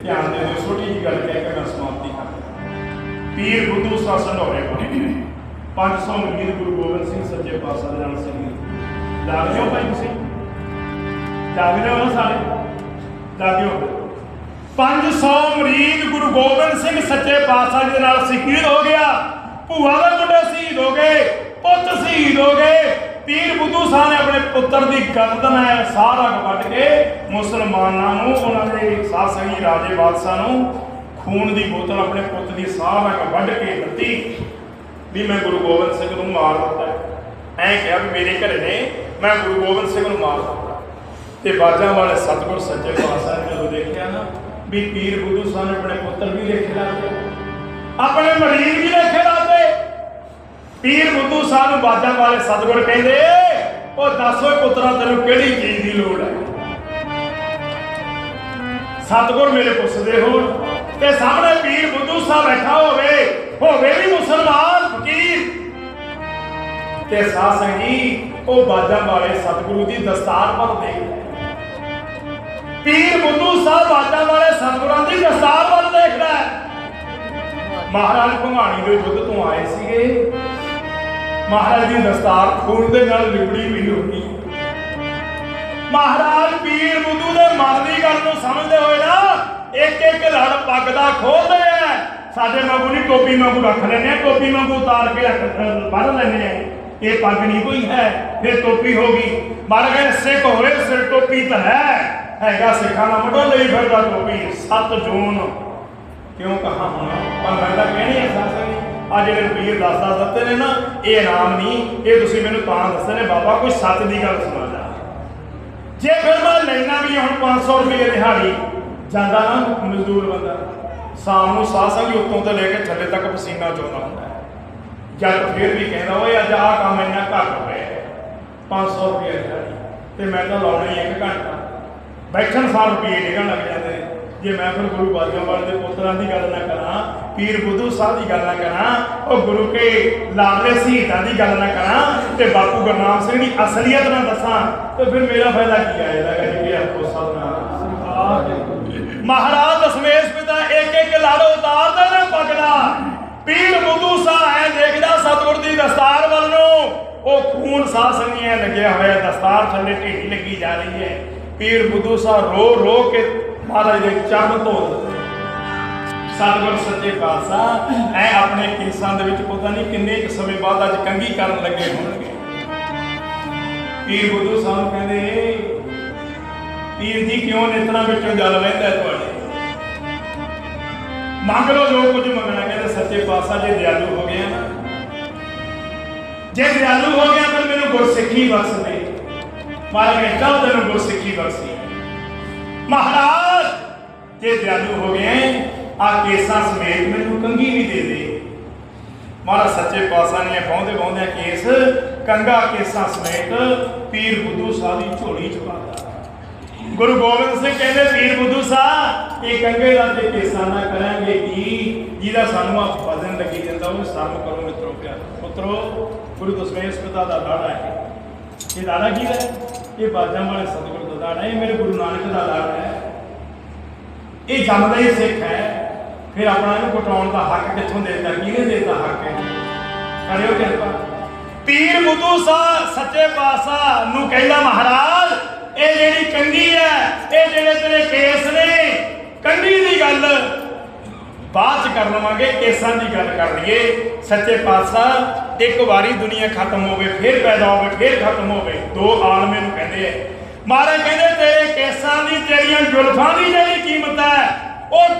ਧਿਆਨ ਦੇ ਦਿਓ, ਛੋਟੀ ਜਿਹੀ ਗੱਲ ਕਹਿ ਕੇ ਮੈਂ ਸਮਾਪਤੀ ਕਰਾਂ ਪੀਰ ਬੁੱਧੂ ਸਾ ਸੰਢੋਰੇ ਕੋਲ 500 ਮੀਰ ਗੁਰੂ ਗੋਬਿੰਦ ਸਿੰਘ ਸੱਚੇ ਪਾਤਸ਼ਾਹ ਦੇ ਨਾਲ ਸਿੰਘ ਜਾਗਦੇ ਹੋ ਭਾਈ ਤੁਸੀਂ। ਜਾਗਦੇ ਹੋ ਸਾਰੇ। ਜਾਗਦੇ 500 ਮਰੀਦ ਗੁਰੂ ਗੋਬਿੰਦ ਸਿੰਘ ਸੱਚੇ ਪਾਤਸ਼ਾਹ ਜੀ ਦੇ ਨਾਲ ਸ਼ਹੀਦ ਹੋ ਗਿਆ। ਭੂਆ ਦੇ ਮੁੰਡੇ ਸ਼ਹੀਦ ਹੋ ਗਏ, ਪੁੱਤ ਸ਼ਹੀਦ ਹੋ ਗਏ। ਪੀਰ ਬੁੱਧੂ ਸਾਹਿਬ ਨੇ ਆਪਣੇ ਪੁੱਤਰ ਦੀ ਗਰਦਨ ਹੈ ਸਾਰਾ ਕੱਟ ਕੇ ਮੁਸਲਮਾਨਾਂ ਨੂੰ, ਉਹਨਾਂ ਦੇ ਸਾਸਗੀ ਰਾਜੇ ਬਾਦਸ਼ਾਹ ਨੂੰ ਖੂਨ ਦੀ ਬੋਤਲ ਆਪਣੇ ਪੁੱਤ ਦੀ ਸਾਰਾ ਵੱਢ ਕੇ ਦਿੱਤੀ ਵੀ ਮੈਂ ਗੁਰੂ ਗੋਬਿੰਦ ਸਿੰਘ ਨੂੰ ਮਾਰ ਦਿੱਤਾ ਐਂ ਕਿਹਾ ਵੀ ਮੇਰੇ ਘਰੇ ਨੇ, ਮੈਂ ਗੁਰੂ ਗੋਬਿੰਦ ਸਿੰਘ ਨੂੰ ਮਾਰ ਦਿੱਤਾ। ਤੇ ਬਾਜਾਂ ਵਾਲੇ ਸਤਿਗੁਰ ਸੱਚੇ ਪਾਤਸ਼ਾਹ ਨੇ ਜਦੋਂ ਦੇਖਿਆ ਨਾ ਵੀ ਪੀਰ ਬੁੱਧੂ ਸਾਹਿਬ ਨੇ ਆਪਣੇ ਪੁੱਤਰ ਵੀ ਲੇਖੇ ਲਾਤੇ ਆਪਣੇ ਮਰੀਜ਼ ਵੀ ਲੇਖੇ ਲਾਤੇ ਪੀਰ ਬੁੱਧੂ ਸਾਹਿਬ ਨੂੰ ਬਾਜਾਂ ਵਾਲੇ ਸਤਿਗੁਰ ਕਹਿੰਦੇ, ਉਹ ਦੱਸੋ ਪੁੱਤਰਾ ਤੈਨੂੰ ਕਿਹੜੀ ਚੀਜ਼ ਦੀ ਲੋੜ ਸਤਿਗੁਰ ਮੇਰੇ ਪੁੱਛਦੇ ਹੋਣ ਤੇ ਸਾਹਮਣੇ ਪੀਰ ਬੁੱਧੂ ਸਾਹਿਬ ਬੈਠਾ ਹੋਵੇ ਹੋਵੇ ਵੀ ਮੁਸਲਮਾਨ ਫਕੀਰ। ਤੇ ਸਾਧ ਸੰਗੀ ਉਹ ਬਾਜਾਂ ਵਾਲੇ ਸਤਿਗੁਰੂ ਦੀ ਦਸਤਾਰ ਪਰ ਦੇਖ ਰਿਹਾ ਪੀਰ ਬੁੱਧੂ ਸਾਹਿਬ ਬਾਜਾਂ ਵਾਲੇ ਸਤਿਗੁਰਾਂ ਦੀ ਦਸਤਾਰ ਵੱਲ ਦੇਖਦਾ ਮਹਾਰਾਜ ਭੰਗਾਣੀ ਦੇ ਯੁੱਧ ਤੋਂ ਆਏ ਸੀਗੇ। ਮਹਾਰਾਜ ਦੀ ਦਸਤਾਰ ਖੂਨ ਦੇ ਨਾਲ ਲਿਬੜੀ ਹੋਈ ਹੋਣੀ ਮਹਾਰਾਜ ਪੀਰ ਬੁੱਧੂ ਦੇ ਮਨ ਦੀ ਗੱਲ ਨੂੰ ਸਮਝਦੇ ਹੋਏ ਪੱਗ ਦਾ ਖੋਲਦੇ ਆ ਸਾਡੇ ਵਾਂਗੂ ਨਹੀਂ, ਟੋਪੀ ਵਾਂਗੂ ਰੱਖ ਲੈਂਦੇ ਆ ਟੋਪੀ ਵਾਂਗੂ ਉਤਾਰ ਕੇ ਰੱਖ ਬੰਨ ਲੈਂਦੇ ਆ ਇਹ ਪੱਗ ਨਹੀਂ ਕੋਈ ਹੈ। ਫਿਰ ਟੋਪੀ ਹੋ ਗਈ। ਮਰ ਗਏ ਸਿੱਖ ਹੋਏ, ਸਿਰ ਟੋਪੀ ਤਾਂ ਹੈ। ਹੈਗਾ ਸਿੱਖਾਂ ਦਾ ਮਟੋ ਲਈ ਫਿਰਦਾ ਟੋਪੀ। 7 ਜੂਨ। ਕਿਉਂ ਕਹਾ ਹੁਣ? ਪਰ ਮੈਂ ਤਾਂ ਕਹਿਣੀ ਹੈ ਸਾਸਨੀ ਆ ਜਿਹੜੇ ਰੁਪਈਏ 10 10 ਦਿੱਤੇ ਨੇ ਨਾ, ਇਹ ਇਨਾਮ ਨਹੀਂ। ਇਹ ਤੁਸੀਂ ਮੈਨੂੰ ਤਾਂ ਦੱਸੇ ਨੇ, ਬਾਬਾ, ਕੋਈ ਸੱਚ ਦੀ ਗੱਲ ਸੁਣਾ ਜਾ। ਜੇ ਫਿਰ ਮੈਂ ਲੈਣਾ ਵੀ ਹੁਣ 500 ਰੁਪਏ ਦਿਹਾੜੀ ਜਾਂਦਾ ਨਾ ਮਜ਼ਦੂਰ ਬੰਦਾ, ਸ਼ਾਮ ਨੂੰ ਸਾਹ ਸੰਗੀ ਉੱਤੋਂ ਤੋਂ ਲੈ ਕੇ ਥੱਲੇ ਤੱਕ ਪਸੀਨਾ ਚੋਂਦਾ ਹੁੰਦਾ ਹੈ। ਜਦ ਫਿਰ ਵੀ ਕਹਿੰਦਾ, ਓਏ, ਅੱਜ ਆਹ ਕੰਮ ਇੰਨਾ ਘੱਟ ਹੋਇਆ 500 ਰੁਪਏ ਦਿਹਾੜੀ ਤੇ ਮੈਂ ਤਾਂ ਲਾਉਣਾ ਹੀ ਇੱਕ ਘੰਟਾ। ਬੈਠਣ ਸਾਰ ਰੁਪਏ ਨਿਕਲਣ ਲੱਗ ਜਾਂਦੇ ਜੇ ਮੈਂ ਫਿਰ ਗੁਰੂ ਬਾਜੀਆਂ ਵਾਲੇ ਦੇ ਪੁੱਤਰਾਂ ਦੀ ਗੱਲ ਨਾ ਕਰਾਂ, ਪੀਰ ਬੁੱਧੂ ਸਾਹਿਬ ਦੀ ਗੱਲ ਨਾ ਕਰਾਂ, ਉਹ ਗੁਰੂ ਕੇ ਲਾਡਲੇ ਸ਼ਹੀਦਾਂ ਦੀ ਗੱਲ ਨਾ ਕਰਾਂ ਤੇ ਬਾਪੂ ਗੁਰਨਾਮ ਸਿੰਘ ਦੀ ਅਸਲੀਅਤ ਨਾ ਦੱਸਾਂ, ਤੇ ਫਿਰ ਮੇਰਾ ਫਾਇਦਾ ਕੀ ਆਏਗਾ ਕਿ ਆਪਕੋ ਸਤਨਾਮ ਮਹਾਰਾਜ ਦਸ਼ਮੇਸ਼ ਪਿਤਾ ਇੱਕ ਇੱਕ ਲੜ ਉਤਾਰਦੇ ਨੇ ਪਗੜਾ। ਪੀਰ ਬੁੱਧੂ ਸਾਹਿਬ ਐ ਦੇਖਦਾ ਸਤਿਗੁਰ ਦੀ ਦਸਤਾਰ ਵੱਲ ਨੂੰ। ਉਹ ਖੂਨ ਸਾਹ ਸੰਗੀਆਂ ਲੱਗਿਆ ਹੋਇਆ, ਦਸਤਾਰ ਥੱਲੇ ਢੇਡੀ ਲੱਗੀ ਜਾ ਰਹੀ ਹੈ। ਪੀਰ ਬੁੱਧੂ ਸਾਹਿਬ ਰੋ ਰੋ ਕੇ ਮਹਾਰਾਜ ਦੇ ਚਰਨ ਧੋ ਦਿੱਤੇ ਸਤਿਗੁਰ ਸੱਚੇ ਪਾਤਸ਼ਾਹ, ਐ ਆਪਣੇ ਕੇਸਾਂ ਦੇ ਵਿੱਚ ਪਤਾ ਨਹੀਂ ਕਿੰਨੇ ਕੁ ਸਮੇਂ ਬਾਅਦ ਅੱਜ ਕੰਗੀ ਕਰਨ ਲੱਗੇ ਹੋਣਗੇ। ਪੀਰ ਬੁੱਧੂ ਸਾਹਿਬ ਕਹਿੰਦੇ ਪੀਰ ਜੀ, ਕਿਉਂ ਨਿਤਨਾ ਵਿੱਚੋਂ ਜਲ ਵਹਿੰਦਾ ਤੁਹਾਡੇ? ਮੰਗ ਲਓ ਜੋ ਕੁਝ ਮੰਗਣਾ, ਕਹਿੰਦੇ ਸੱਚੇ ਪਾਤਸ਼ਾਹ ਜੇ ਦਿਆਲੂ ਹੋ ਗਿਆ ਨਾ। ਜੇ ਦਿਆਲੂ ਹੋ ਗਿਆ ਫਿਰ ਮੈਨੂੰ ਗੁਰਸਿੱਖੀ ਬਖਸ਼ ਦੇ ਮਾਰਾ ਕਹਿੰਦਾ ਤੈਨੂੰ ਗੁਰਸਿੱਖੀ ਬਖਸ਼ੀ ਮਹਾਰਾਜ, ਜੇ ਦਿਆਲੂ ਹੋ ਗਏ, ਆ ਕੇਸਾਂ ਸਮੇਤ ਮੈਨੂੰ ਕੰਗੀ ਵੀ ਦੇ ਦੇ। ਮਹਾਰਾਜ, ਸੱਚੇ ਪਾਤਸ਼ਾਹ ਨੇ ਬਹੁੰਦੇ ਬਹੁੰਦੇ ਕੇਸ ਕੰਗਾ ਕੇਸਾਂ ਸਮੇਤ ਪੀਰ ਬੁੱਧੂ ਸਾਹਿਬ ਦੀ ਝੋਲੀ ਚ ਪਾਤਾ ਗੁਰੂ ਗੋਬਿੰਦ ਸਿੰਘ ਕਹਿੰਦੇ ਪੀਰ ਬੁੱਧੂ ਸਾਹਿਬ, ਇਹ ਕੰਗੇ ਦਾ ਤੇ ਕੇਸਾਂ ਕਰਾਂਗੇ ਕੀ? ਜਿਹਦਾ ਸਾਨੂੰ ਆ ਵਜ਼ਨ ਲੱਗੀ ਜਾਂਦਾ ਉਹ ਸ਼ਰਮ ਕਰੋ ਮਿੱਤਰੋ ਪਿਆਰ ਪੁੱਤਰੋ, ਗੁਰੂ ਦਸਮੇਸ਼ ਪਿਤਾ ਦਾ ਦਾੜਾ ਹੈ। ਇਹ ਦਾੜਾ ਕੀ ਹੈ? ਇਹ ਬਾਜਾਂ ਵਾਲੇ ਸਤਿਗੁਰੂ ਦਾ ਦਾੜਾ ਇਹ ਮੇਰੇ ਗੁਰੂ ਨਾਨਕ ਦਾ ਦਾੜਾ ਹੈ। ਇਹ ਜੰਮਦਾ ਹੀ ਸਿੱਖ ਹੈ। ਫਿਰ ਆਪਣਾ ਇਹਨੂੰ ਕਟਾਉਣ ਦਾ ਹੱਕ ਕਿੱਥੋਂ ਦੇਤਾ ਕਿਹਨੇ ਦੇਤਾ ਹੱਕ ਹੈ? ਕਰਿਓ ਕਿਰਪਾ। ਪੀਰ ਬੁੱਧੂ ਸਾਹਿਬ, ਸੱਚੇ ਪਾਤਸ਼ਾਹ ਨੂੰ ਕਹਿੰਦਾ, ਮਹਾਰਾਜ ਇਹ ਜਿਹੜੀ ਕੰਗੀ ਹੈ, ਇਹ ਜਿਹੜੇ ਤੇਰੇ ਕੇਸ ਨੇ, ਕੰਗੀ ਦੀ ਗੱਲ। ਬਾਅਦ ਚ ਕਰ ਲਵਾਂਗੇ, ਕੇਸਾਂ ਦੀ ਗੱਲ ਕਰ ਲਈਏ। ਸੱਚੇ ਪਾਤਸ਼ਾਹ, ਇੱਕ ਵਾਰੀ ਦੁਨੀਆ ਖਤਮ ਹੋਵੇ, ਫਿਰ ਪੈਦਾ ਹੋਵੇ, ਫਿਰ ਖਤਮ ਹੋਵੇ। ਦੋ ਆਲਮੇ ਨੂੰ ਕਹਿੰਦੇ ਐ ਮਹਾਰਾਜ ਕਹਿੰਦੇ, ਤੇਰੇ ਕੇਸਾਂ ਦੀ, ਤੇਰੀਆਂ ਜ਼ੁਲਫਾਂ ਦੀ ਜਿਹੜੀ ਕੀਮਤ ਹੈ, ਉਹ